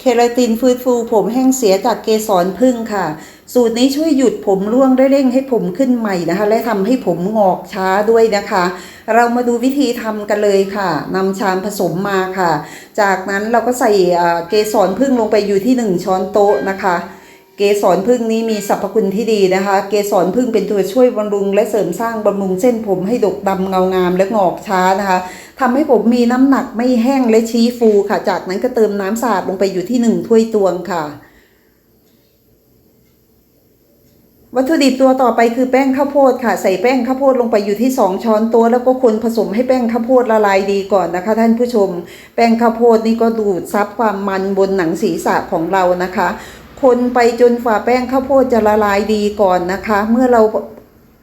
เคราตินฟื้นฟูผมแห้งเสียจากเกสรพึ่งค่ะ สูตรนี้ช่วยหยุดผมร่วงได้เร่งให้ผมขึ้นใหม่นะคะ และทำให้ผมงอกช้าด้วยนะคะ เรามาดูวิธีทำกันเลยค่ะนำชามผสมมาค่ะ จากนั้นเราก็ใส่เกสรพึ่งลงไปอยู่ที่ 1 ช้อนโต๊ะนะคะ เกสรพึ่งนี้มีสรรพคุณที่ดีนะคะ เกสรพึ่งเป็นตัวช่วยบำรุง และเสริมสร้างบำรุงเส้นผมให้ดกดำเงางามและงอกช้านะคะทำให้ผมมีน้ำหนักไม่แห้งและชี้ฟูค่ะ จากนั้นก็เติมน้ำสะอาดลงไปอยู่ที่หนึ่งถ้วยตวงค่ะ วัตถุดิบตัวต่อไปคือแป้งข้าวโพดค่ะ ใส่แป้งข้าวโพดลงไปอยู่ที่ 2 ช้อนโต๊ะแล้วก็คนผสมให้แป้งข้าวโพดละลายดีก่อนนะคะ ท่านผู้ชม แป้งข้าวโพดนี่ก็ดูดซับความมันบนหนังศีรษะของเรานะคะ คนไปจนฝ่าแป้งข้าวโพดจะละลายดีก่อนนะคะ เมื่อเรา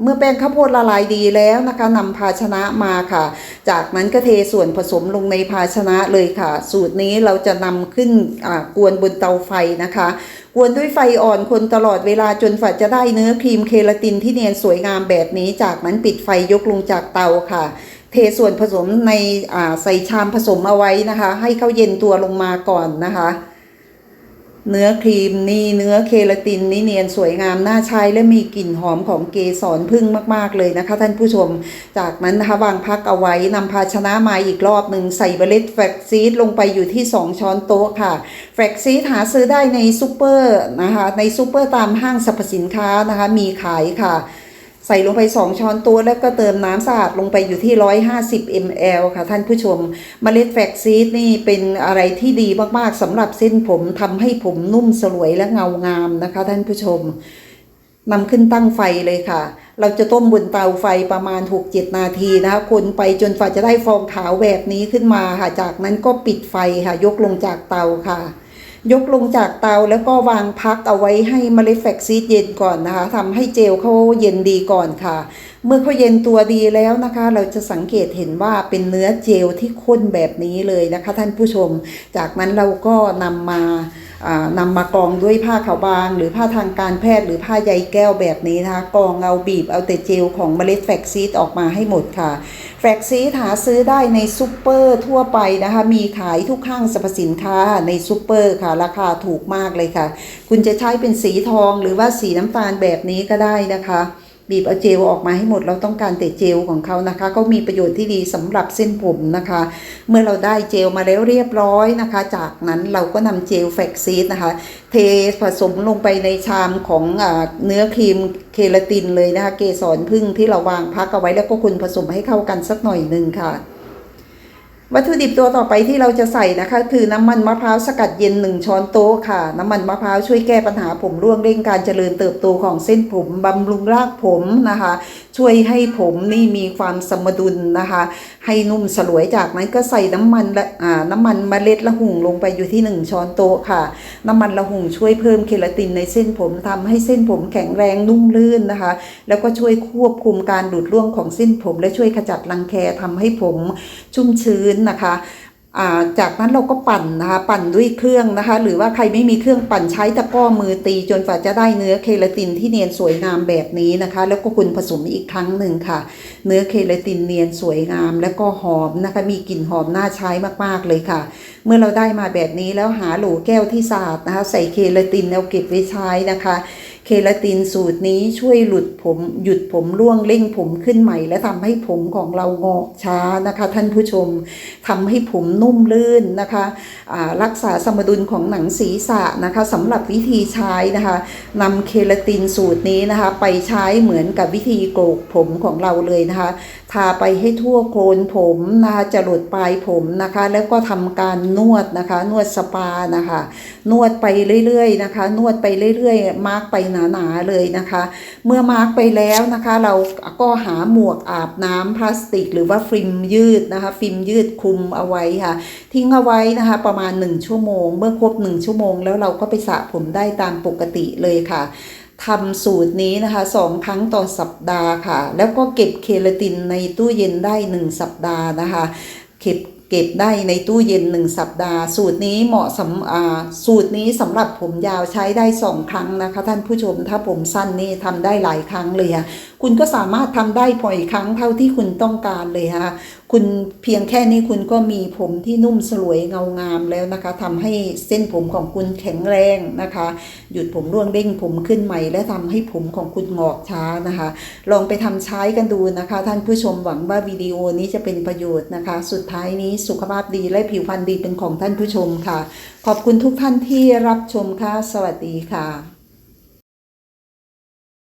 เมื่อแป้งข้าวโพดละลายดีแล้วนะคะนำภาชนะมาค่ะ จากนั้นก็เทส่วนผสมลงในภาชนะเลยค่ะ สูตรนี้เราจะนำขึ้นอ่ากวนบนเตาไฟนะคะ กวนด้วยไฟอ่อนคนตลอดเวลาจนฝัดจะได้เนื้อครีมเคราตินที่เนียนสวยงามแบบนี้ จากนั้นปิดไฟยกลงจากเตาค่ะ เทส่วนผสมในอ่าใส่ชามผสมเอาไว้นะคะ ให้เข้าเย็นตัวลงมาก่อนนะคะ เนื้อครีมนี่เนื้อเคราตินนี่เนียนสวยงามน่าใช้และมีกลิ่นหอมของเกสรพึ่งมาก ๆ เลยนะคะ ท่านผู้ชม จากนั้นนะคะวางพักเอาไว้นำภาชนะมาอีกรอบหนึ่งใส่เมล็ดแฟลกซีดลงไปอยู่ที่ 2 ช้อนโต๊ะค่ะ แฟลกซีดหาซื้อได้ในซูเปอร์นะคะในซูเปอร์ตามห้างสรรพสินค้านะคะมีขายค่ะ ใส่ลงไป 2 ช้อนโต๊ะแล้วก็เติมน้ำสะอาดลงไปอยู่ที่ 150 ml ค่ะท่านผู้ชมเมล็ดแฟกซีดนี่เป็นอะไรที่ดีมากๆสำหรับเส้นผมทำให้ผมนุ่มสลวยและเงางามนะคะ ท่านผู้ชมนำขึ้นตั้งไฟเลยค่ะ เราจะต้มบนเตาไฟประมาณ 6-7 นาทีนะคะ คนไปจนฝ่าจะได้ฟองขาวแบบนี้ขึ้นมาค่ะ จากนั้นก็ปิดไฟค่ะ ยกลงจากเตาค่ะ ยกลงจากเตาแล้วก็วางพักเอาไว้ให้มเมล็ดแฟกซีดเย็นก่อนนะคะทำให้เจลเขาเย็นดีก่อนค่ะ เมื่อเขาเย็นตัวดีแล้วนะคะ เราจะสังเกตเห็นว่าเป็นเนื้อเจลที่ข้นแบบนี้เลยนะคะ ท่านผู้ชม จากนั้นเราก็นำมา นำมากองด้วยผ้าขาวบาง หรือผ้าทางการแพทย์หรือผ้าใยแก้วแบบนี้นะคะกองเอาบีบเอาแต่เจลของเมล็ดแฟกซีดออกมาให้หมดค่ะ แฟกซีดหาซื้อได้ในซูเปอร์ทั่วไปนะคะ มีขายทุกห้างสรรพสินค้าในซูเปอร์ค่ะ ราคาถูกมากเลยค่ะ คุณจะใช้เป็นสีทองหรือว่าสีน้ำตาลแบบนี้ก็ได้นะคะ บีบเอาเจลออกมาให้หมดเราต้องการแต่เจลของเขานะคะ ก็มีประโยชน์ที่ดีสำหรับเส้นผมนะคะ เมื่อเราได้เจลมาแล้วเรียบร้อยนะคะ จากนั้นเราก็นำเจลแฟกซีดนะคะ เทผสมลงไปในชามของอเนื้อครีมเคลาตินเลยนะคะ เกสรพึ่งที่เราวางพักเอาไว้แล้วก็คุณผสมให้เข้ากันสักหน่อยหนึ่งค่ะ วัตถุดิบตัวต่อไปที่เราจะใส่นะคะ คือน้ำมันมะพร้าวสกัดเย็น 1 ช้อนโต๊ะค่ะ น้ำมันมะพร้าวช่วยแก้ปัญหาผมร่วงเร่งการเจริญเติบโตของเส้นผมบำรุงรากผมนะคะ ช่วยให้ผมนี่มีความสมดุลนะคะ ให้นุ่มสลวยจากนั้นก็ใส่น้ำมันละอ่าน้ำมันมเมล็ดละหุ่งลงไปอยู่ที่ 1 ช้อนโต๊ะค่ะ น้ำมันละหุ่งช่วยเพิ่มเคราตินในเส้นผมทำให้เส้นผมแข็งแรงนุ่มลื่นนะคะ แล้วก็ช่วยควบคุมการดูดร่วงของเส้นผม และช่วยขจัดรังแคทำให้ผมชุ่มชื้นนะคะจากนั้นเราก็ปั่นนะคะปั่นด้วยเครื่องนะคะ หรือว่าใครไม่มีเครื่องปั่นใช้ตะก้อมือตีจนฝ่าจะได้เนื้อเคราตินที่เนียนสวยงามแบบนี้นะคะ แล้วก็คุณผสมอีกครั้งหนึ่งค่ะ เนื้อเคราตินเนียนสวยงาม แล้วก็หอมนะคะ มีกลิ่นหอมน่าใช้มากๆเลยค่ะ เมื่อเราได้มาแบบนี้แล้วหาโหลแก้วที่สะอาดนะคะ ใส่เคราตินแล้วเก็บไว้ใช้นะคะ เคราตินสูตรนี้ช่วยหลุดผมหยุดผมร่วงเร่งผมขึ้นใหม่ และทำให้ผมของเรางอกช้านะคะ ท่านผู้ชมทำให้ผมนุ่มลื่นนะคะอ่ารักษาสมดุลของหนังศีรษะนะคะสำหรับวิธีใช้นะคะนำเคราตินสูตรนี้นะคะ ไปใช้เหมือนกับวิธีโกกผมของเราเลยนะคะทาไปให้ทั่วโคนผมนะคะจรดปลายผมนะคะ แล้วก็ทำการนวดนะคะ นวดสปานะคะ นวดไปเรื่อยๆนะคะ นวดไปเรื่อยๆมาร์กไปหนาๆเลยนะคะ เมื่อมาร์กไปแล้วนะคะ เราก็หาหมวกอาบน้ำพลาสติก หรือว่าฟิล์มยืดนะคะ ฟิล์มยืดคลุมเอาไว้ค่ะ ทิ้งเอาไว้นะคะ ประมาณ 1 ชั่วโมง เมื่อครบ 1 ชั่วโมง แล้วเราก็ไปสระผมได้ตามปกติเลยค่ะทำสูตรนี้นะคะสองครั้งต่อสัปดาห์ค่ะ แล้วก็เก็บเคราตินในตู้เย็นได้ 1 สัปดาห์นะคะ เก็บเก็บได้ในตู้เย็น1สัปดาห์ สูตรนี้เหมาะสำอสูตรนี้สำหรับผมยาวใช้ได้2ครั้งนะคะ ท่านผู้ชมถ้าผมสั้นนี่ทำได้หลายครั้งเลยค่ะคุณก็สามารถทำได้บ่อยครั้งเท่าที่คุณต้องการเลยค่ะคุณเพียงแค่นี้คุณก็มีผมที่นุ่มสลวยเงางามแล้วนะคะทำให้เส้นผมของคุณแข็งแรงนะคะ หยุดผมร่วงเด้งผมขึ้นใหม่ และทำให้ผมของคุณงอกช้านะคะ ลองไปทำใช้กันดูนะคะ ท่านผู้ชมหวังว่าวิดีโอนี้จะเป็นประโยชน์นะคะ สุดท้ายนี้นี้สุขภาพดีและผิวพรรณดีเป็นของท่านผู้ชมค่ะ ขอบคุณทุกท่านที่รับชมค่ะ สวัสดีค่ะ